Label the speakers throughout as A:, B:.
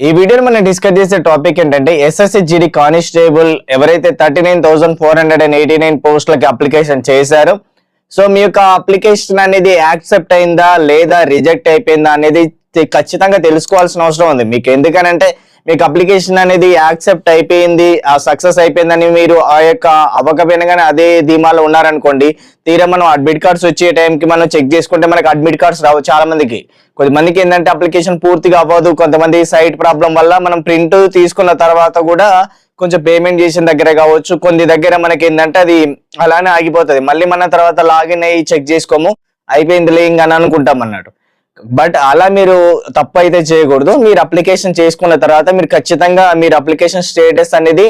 A: ఈ వీడియోలో మనం డిస్కస్ చేసే టాపిక్ ఏంటంటే ఎస్ఎస్సి జీడీ కానిస్టేబుల్ ఎవరైతే thirty nine thousand four hundred and eighty nine పోస్టులకి అప్లికేషన్ చేశారో సో మీ యొక్క అప్లికేషన్ అనేది యాక్సెప్ట్ అయిందా లేదా రిజెక్ట్ అయిపోయిందా అనేది ఖచ్చితంగా తెలుసుకోవాల్సిన అవసరం ఉంది. మీకు ఎందుకనంటే మీకు అప్లికేషన్ అనేది యాక్సెప్ట్ అయిపోయింది ఆ సక్సెస్ అయిపోయిందని మీరు ఆ యొక్క అవ్వకపోయినా కానీ అదే ధీమాలో ఉన్నారనుకోండి తీరా మనం అడ్మిట్ కార్డ్స్ వచ్చే టైంకి మనం చెక్ చేసుకుంటే మనకి అడ్మిట్ కార్డ్స్ రావు చాలా మందికి. కొద్దిమందికి ఏంటంటే అప్లికేషన్ పూర్తిగా అవ్వదు కొంతమంది సైట్ ప్రాబ్లం వల్ల మనం ప్రింట్ తీసుకున్న తర్వాత కూడా కొంచెం పేమెంట్ చేసిన దగ్గర కావచ్చు కొన్ని దగ్గర మనకి ఏంటంటే అది అలానే ఆగిపోతుంది. మళ్ళీ మన తర్వాత లాగిన్ అయ్యి చెక్ చేసుకోము అయిపోయిందిలే ఇంక అని అనుకుంటాం అన్నట్టు. బట్ అలా మీరు తప్పు అయితే చేయకూడదు. మీరు అప్లికేషన్ చేసుకున్న తర్వాత మీరు ఖచ్చితంగా మీరు అప్లికేషన్ స్టేటస్ అనేది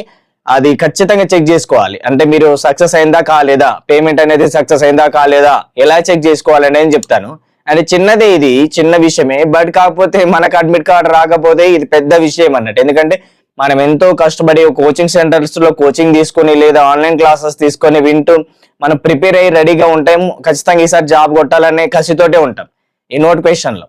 A: అది ఖచ్చితంగా చెక్ చేసుకోవాలి. అంటే మీరు సక్సెస్ అయిందా కాలేదా? పేమెంట్ అనేది సక్సెస్ అయిందా కాలేదా? ఎలా చెక్ చేసుకోవాలని నేను చెప్తాను. అండ్ చిన్నదే ఇది చిన్న విషయమే. బట్ కాకపోతే మనకు అడ్మిట్ కార్డు రాకపోతే ఇది పెద్ద విషయం అన్నట్టు. ఎందుకంటే మనం ఎంతో కష్టపడి కోచింగ్ సెంటర్స్లో కోచింగ్ తీసుకొని లేదా ఆన్లైన్ క్లాసెస్ తీసుకొని వింటూ మనం ప్రిపేర్ అయ్యి రెడీగా ఉంటాం. ఖచ్చితంగా ఈసారి జాబ్ కొట్టాలనే కసితోటే ఉంటాం. ఈ నోటిఫికేషన్లో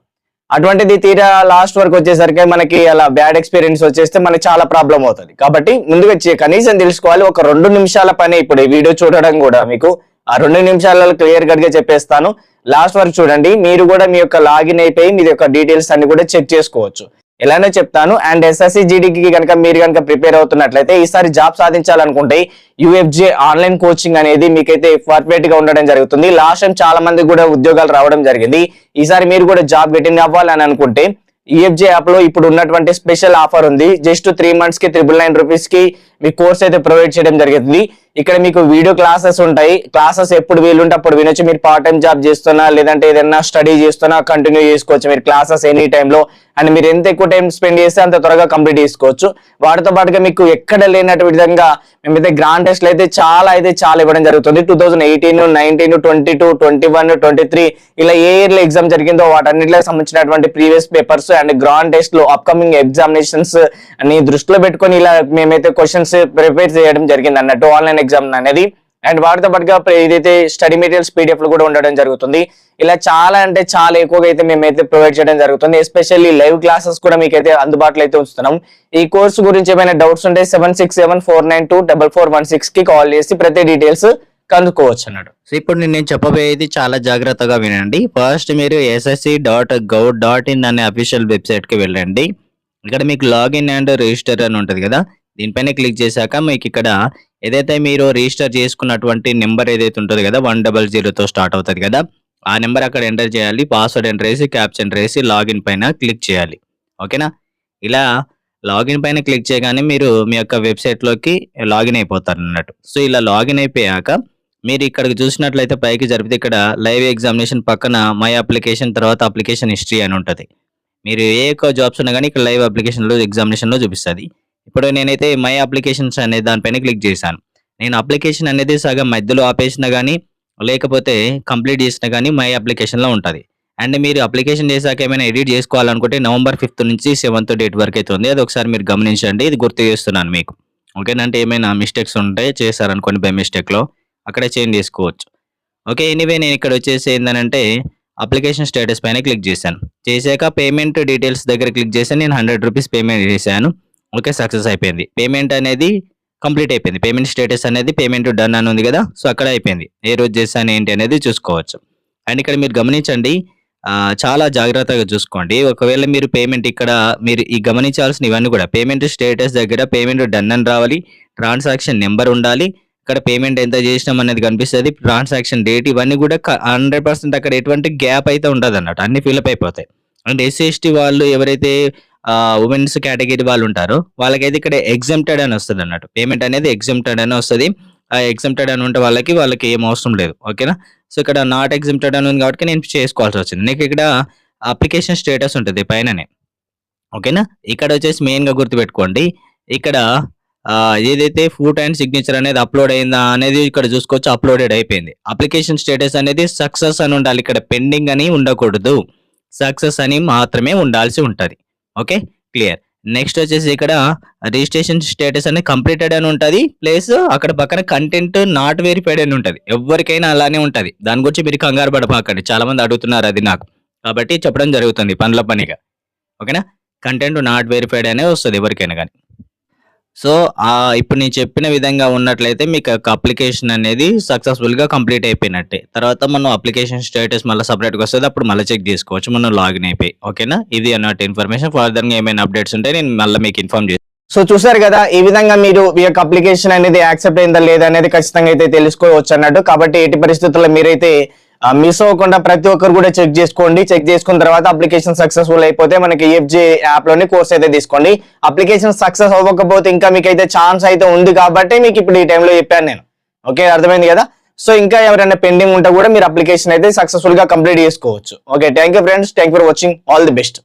A: అటువంటిది తీరా లాస్ట్ వరకు వచ్చేసరికి మనకి అలా బ్యాడ్ ఎక్స్పీరియన్స్ వచ్చేస్తే మనకి చాలా ప్రాబ్లం అవుతుంది. కాబట్టి ముందుగా కనీసం తెలుసుకోవాలి. ఒక రెండు నిమిషాల పని ఇప్పుడు ఈ వీడియో చూడడం కూడా మీకు ఆ రెండు నిమిషాలలో క్లియర్ కట్గా చెప్పేస్తాను. లాస్ట్ వరకు చూడండి. మీరు కూడా మీ యొక్క లాగిన్ అయిపోయి మీ యొక్క డీటెయిల్స్ అన్ని కూడా చెక్ చేసుకోవచ్చు. ఎలానో చెప్తాను. అండ్ ఎస్ఎస్సి జీడీకి కనుక మీరు కనుక ప్రిపేర్ అవుతున్నట్లయితే ఈసారి జాబ్ సాధించాలనుకుంటే యూఎఫ్జే ఆన్లైన్ కోచింగ్ అనేది మీకైతే పర్ఫెక్ట్గా ఉండడం జరుగుతుంది. లాస్ట్ టైం చాలా మంది కూడా ఉద్యోగాలు రావడం జరిగింది. ఈసారి మీరు కూడా జాబ్ గెటింగ్ అవ్వాలని అనుకుంటే ఈఎఫ్జే యాప్లో ఇప్పుడు ఉన్నటువంటి స్పెషల్ ఆఫర్ ఉంది. జస్ట్ త్రీ మంత్స్కి త్రిబుల్ నైన్ రూపీస్కి మీ కోర్స్ అయితే ప్రొవైడ్ చేయడం జరుగుతుంది ఇక్కడ మీకు వీడియో క్లాసెస్ ఉంటాయి. క్లాసెస్ ఎప్పుడు వీలుంటే అప్పుడు వినొచ్చు. మీరు పార్ట్ టైం జాబ్ చేస్తున్నా లేదంటే ఏదైనా స్టడీ చేస్తున్నా కంటిన్యూ చేసుకోవచ్చు. మీరు క్లాసెస్ ఎనీ టైంలో అండ్ మీరు ఎంత ఎక్కువ టైం స్పెండ్ చేస్తే అంత త్వరగా కంప్లీట్ చేసుకోవచ్చు. వాటితో పాటుగా మీకు ఎక్కడ లేనట్టు విధంగా మేమైతే గ్రాండ్ టెస్ట్లు అయితే చాలా అయితే చాలా ఇవ్వడం జరుగుతుంది. Two thousand eighteen nineteen twenty two twenty one twenty three ఇలా ఏ ఇయర్లో ఎగ్జామ్ జరిగిందో వాటన్నిటికి సంబంధించినటువంటి ప్రీవియస్ పేపర్స్ అండ్ గ్రాండ్ టెస్ట్లో అప్కమింగ్ ఎగ్జామినేషన్స్ అని దృష్టిలో పెట్టుకొని ఇలా మేమైతే క్వశ్చన్స్ ప్రిపేర్ చేయడం జరిగింది అన్నట్టు. ఆన్లైన్ ఎగ్జామ్ అనేది. అండ్ వాటితో పాటుగా ఏదైతే ఇదైతే స్టడీ మెటీరియల్స్ పీడిఎఫ్ కూడా ఉండడం జరుగుతుంది. ఇలా చాలా అంటే చాలా ఎక్కువగా అయితే మేమైతే ప్రొవైడ్ చేయడం జరుగుతుంది. ఎస్పెషల్లీ లైవ్ క్లాసెస్ కూడా మీకైతే అందుబాటులో అయితే ఉంచుతున్నాం. ఈ కోర్సు గురించి ఏమైనా డౌట్స్ ఉంటే seven six seven four nine two double four one సిక్స్కి కాల్ చేసి ప్రతి డీటెయిల్స్ కనుక్కోవచ్చు అన్నాడు.
B: సో ఇప్పుడు నేను నేను చెప్పబోయేది చాలా జాగ్రత్తగా వినండి. ఫస్ట్ మీరు SSC dot gov dot in అనే అఫీషియల్ వెబ్సైట్కి వెళ్ళండి. ఇక్కడ మీకు లాగిన్ అండ్ రిజిస్టర్ అని ఉంటుంది కదా. దీనిపైన క్లిక్ చేశాక మీకు ఇక్కడ ఏదైతే మీరు రిజిస్టర్ చేసుకున్నటువంటి నెంబర్ ఏదైతే ఉంటుందో కదా వన్ డబల్ జీరోతో స్టార్ట్ అవుతుంది కదా ఆ నెంబర్ అక్కడ ఎంటర్ చేయాలి పాస్వర్డ్ ఎంటర్ చేసి క్యాప్చర్ ఎంటర్ చేసి లాగిన్ పైన క్లిక్ చేయాలి. ఓకేనా? ఇలా లాగిన్ పైన క్లిక్ చేయగానే మీరు మీ యొక్క వెబ్సైట్లోకి లాగిన్ అయిపోతారు అన్నట్టు. సో ఇలా లాగిన్ అయిపోయాక మీరు ఇక్కడికి చూసినట్లయితే పైకి జరిపితే ఇక్కడ లైవ్ ఎగ్జామినేషన్ పక్కన మై అప్లికేషన్ తర్వాత అప్లికేషన్ హిస్టరీ అని ఉంటుంది. మీరు ఏ జాబ్స్ ఉన్నా కానీ ఇక్కడ లైవ్ అప్లికేషన్లో ఎగ్జామినేషన్లో చూపిస్తుంది. ఇప్పుడు నేనైతే మై అప్లికేషన్స్ అనే దానిపైన క్లిక్ చేశాను. నేను అప్లికేషన్ అనేది సగం మధ్యలో ఆపేసిన కానీ లేకపోతే కంప్లీట్ చేసినా కానీ మై అప్లికేషన్లో ఉంటుంది. అండ్ మీరు అప్లికేషన్ చేశాక ఏమైనా ఎడిట్ చేసుకోవాలనుకుంటే నవంబర్ ఫిఫ్త్ నుంచి సెవెంత్ డేట్ వరకు అయితే ఉంది. అది ఒకసారి మీరు గమనించండి. ఇది గుర్తు చేస్తున్నాను మీకు. ఓకేనంటే ఏమైనా మిస్టేక్స్ ఉంటే చేశారనుకోండి బై మిస్టేక్లో. అక్కడే చేంజ్ చేసుకోవచ్చు. ఓకే ఎనీవే నేను ఇక్కడ వచ్చేసి ఏంటంటే అప్లికేషన్ స్టేటస్ పైన క్లిక్ చేశాను. చేశాక పేమెంట్ డీటెయిల్స్ దగ్గర క్లిక్ చేశాను నేను హండ్రెడ్ రూపీస్ పేమెంట్ చేశాను. ఓకే సక్సెస్ అయిపోయింది. పేమెంట్ అనేది కంప్లీట్ అయిపోయింది. పేమెంట్ స్టేటస్ అనేది పేమెంట్ డన్ అని ఉంది కదా సో అక్కడ అయిపోయింది. ఏ రోజు చేశాను ఏంటి అనేది చూసుకోవచ్చు. అండ్ ఇక్కడ మీరు గమనించండి చాలా జాగ్రత్తగా చూసుకోండి. ఒకవేళ మీరు పేమెంట్ ఇక్కడ మీరు ఈ గమనించాల్సిన ఇవన్నీ కూడా పేమెంట్ స్టేటస్ దగ్గర పేమెంట్ డన్ అని రావాలి ట్రాన్సాక్షన్ నెంబర్ ఉండాలి ఇక్కడ పేమెంట్ ఎంత చేసినాం అనేది కనిపిస్తుంది ట్రాన్సాక్షన్ డేట్ ఇవన్నీ కూడా హండ్రెడ్ పర్సెంట్ అక్కడ ఎటువంటి గ్యాప్ అయితే ఉండదు అన్నట్టు అన్ని ఫిల్అప్ అయిపోతాయి. అండ్ ఎస్సీ ఎస్టీ వాళ్ళు ఎవరైతే ఉమెన్స్ కేటగిరీ వాళ్ళు ఉంటారు వాళ్ళకైతే ఇక్కడ ఎగ్జామ్టెడ్ అని వస్తుంది అన్నట్టు. పేమెంట్ అనేది ఎగ్జామ్టెడ్ అని వస్తుంది. ఆ ఎగ్జామ్టెడ్ అని ఉంటే వాళ్ళకి వాళ్ళకి ఏం అవసరం లేదు. ఓకేనా సో ఇక్కడ నాట్ ఎగ్జామ్టెడ్ అని ఉంది కాబట్టి నేను చేసుకోవాల్సి వచ్చింది. నీకు ఇక్కడ అప్లికేషన్ స్టేటస్ ఉంటుంది పైననే. ఓకేనా ఇక్కడ వచ్చేసి మెయిన్గా గుర్తుపెట్టుకోండి. ఇక్కడ ఏదైతే ఫుట్ అండ్ సిగ్నేచర్ అనేది అప్లోడ్ అయిందా అనేది ఇక్కడ చూసుకోవచ్చు అప్లోడెడ్ అయిపోయింది. అప్లికేషన్ స్టేటస్ అనేది సక్సెస్ అని ఉండాలి. ఇక్కడ పెండింగ్ అని ఉండకూడదు. సక్సెస్ అని మాత్రమే ఉండాల్సి ఉంటుంది. ఓకే? క్లియర్. నెక్స్ట్ వచ్చేసి ఇక్కడ రిజిస్ట్రేషన్ స్టేటస్ అనేది కంప్లీటెడ్ అని ఉంటుంది. ప్లస్ అక్కడ పక్కన కంటెంట్ నాట్ వెరిఫైడ్ అని ఉంటుంది. ఎవరికైనా అలానే ఉంటుంది. దాని గురించి మీరు కంగారు పడపాకండి చాలా మంది అడుగుతున్నారు అది నాకు. కాబట్టి చెప్పడం జరుగుతుంది. పనుల పనిగా. ఓకేనా? కంటెంట్ నాట్ వెరిఫైడ్ అనే వస్తుంది ఎవరికైనా కానీ. సో ఆ ఇప్పుడు నేను చెప్పిన విధంగా ఉన్నట్లయితే మీకు అప్లికేషన్ అనేది సక్సెస్ఫుల్గా కంప్లీట్ అయిపోయినట్టే. తర్వాత మనం అప్లికేషన్ స్టేటస్ మళ్ళీ సపరేట్గా వస్తుంది అప్పుడు మళ్ళీ చెక్ చేసుకోవచ్చు మనం లాగిన్ అయిపోయి. ఓకేనా? ఇది అన్నట్టు ఇన్ఫర్మేషన్. ఫర్దర్గా ఏమైనా అప్డేట్స్ ఉంటే నేను మళ్ళీ మీకు ఇన్ఫార్మ్ చేస్తాను
A: సో చూసారు కదా ఈ విధంగా మీరు మీ యొక్క అప్లికేషన్ అనేది యాక్సెప్ట్ అయిందా లేదా అనేది ఖచ్చితంగా అయితే తెలుసుకోవచ్చు అన్నట్టు. కాబట్టి ఎట్టి పరిస్థితుల్లో మీరైతే మిస్ అవ్వకుండా ప్రతి ఒక్కరు కూడా చెక్ చేసుకోండి. చెక్ చేసుకున్న తర్వాత అప్లికేషన్ సక్సెస్ఫుల్ అయిపోతే మనకి ఈఎఫ్జే యాప్లోని కోర్స్ అయితే తీసుకోండి. అప్లికేషన్ సక్సెస్ అవ్వకపోతే ఇంకా మీకు అయితే ఛాన్స్ అయితే ఉంది కాబట్టి మీకు ఇప్పుడు ఈ టైంలో చెప్పాను నేను. ఓకే అర్థమైంది కదా? సో ఇంకా ఎవరైనా పెండింగ్ ఉంటే కూడా మీరు అప్లికేషన్ అయితే సక్సెస్ఫుల్గా కంప్లీట్ చేసుకోవచ్చు. Okay thank you friends thank for watching all the best